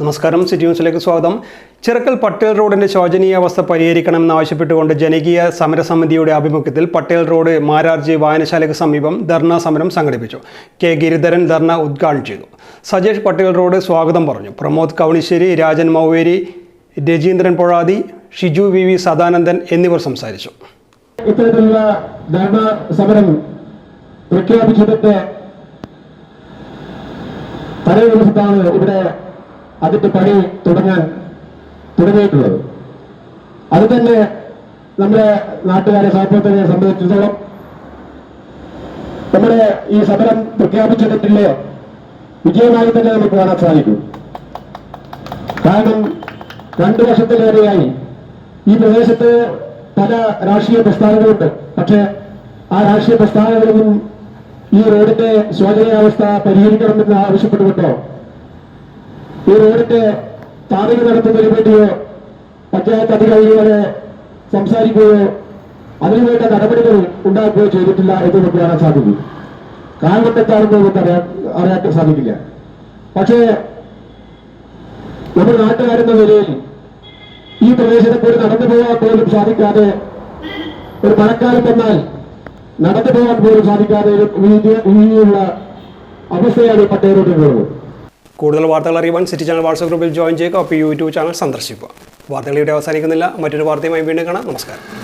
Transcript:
നമസ്കാരം സിറ്റി ന്യൂസിലേക്ക് സ്വാഗതം. ചിറക്കൽ പട്ടേൽ റോഡിന്റെ ശോചനീയാവസ്ഥ പരിഹരിക്കണമെന്നാവശ്യപ്പെട്ടുകൊണ്ട് ജനകീയ സമരസമിതിയുടെ ആഭിമുഖ്യത്തിൽ പട്ടേൽ റോഡ് മാരാർജി വായനശാലയ്ക്ക് സമീപം ധർണ സമരം സംഘടിപ്പിച്ചു. കെ ഗിരിധരൻ ധർണ ഉദ്ഘാടനം ചെയ്തു. സജേഷ് പട്ടേൽ റോഡ് സ്വാഗതം പറഞ്ഞു. പ്രമോദ് കവണിശ്ശേരി രാജൻ മൗവേരി രജീന്ദ്രൻ പൊഴാതി ഷിജു വി വി സദാനന്ദൻ എന്നിവർ സംസാരിച്ചു. ഇത്തരത്തിലുള്ള ധർണ സമരം പ്രഖ്യാപിച്ചിട്ട് തലേ ദിവസത്താണ് ഇവിടെ അതിന്റെ പണി തുടങ്ങാൻ തുടങ്ങിയിട്ടുള്ളത്. അത് തന്നെ നമ്മുടെ നാട്ടുകാരെ സഹപ്രവർത്തകരെ സംബന്ധിച്ചിടത്തോളം നമ്മുടെ ഈ സമരം പ്രഖ്യാപിച്ചിട്ടില്ല വിജയമായി തന്നെ നമുക്ക് കാണാൻ സാധിക്കും. കാരണം രണ്ടു വർഷത്തിലേറെയായി ഈ പ്രദേശത്ത് പല രാഷ്ട്രീയ പ്രസ്ഥാനങ്ങളുണ്ട്. പക്ഷേ ആ രാഷ്ട്രീയ പ്രസ്ഥാനങ്ങളൊന്നും ഈ റോഡിന്റെ ശോചനീയാവസ്ഥ പരിഹരിക്കണമെന്ന് ആവശ്യപ്പെട്ടുകൊണ്ടോ ഈ റോഡിന്റെ താറിക നടത്തുന്നതിന് വേണ്ടിയോ പഞ്ചായത്ത് അധികാരികളെ സംസാരിക്കുകയോ അതിനുവേണ്ട നടപടികൾ ഉണ്ടാക്കുകയോ ചെയ്തിട്ടില്ല എന്ന് നമുക്ക് കാണാൻ സാധിക്കും. കാരണം എന്താണെന്ന് നമുക്ക് അറിയാൻ അറിയാൻ സാധിക്കില്ല. പക്ഷേ നമ്മുടെ നാട്ടുകാരെന്ന നിലയിൽ ഈ പ്രദേശത്തെ കൂടി നടന്നു പോകാൻ പോലും സാധിക്കാതെ ഒരു മഴക്കാലം വന്നാൽ നടന്നു പോകാൻ പോലും സാധിക്കാതെ വീതി- അവസ്ഥയാണ് ഈ പട്ടേറോട്ടിലുള്ളത് കൂടുതൽ വാർത്തകൾ അറിയുവാൻ സിറ്റി ചാനൽ വാട്സ്ആപ്പ് ഗ്രൂപ്പിൽ ജോയിൻ ചെയ്യുക. അപ്പോൾ യൂട്യൂബ് ചാനൽ സന്ദർശിക്കുക. വാർത്തകൾ ഇവിടെ അവസാനിക്കുന്നില്ല. മറ്റൊരു വാർത്തയുമായി വീണ്ടും കാണാം. നമസ്കാരം.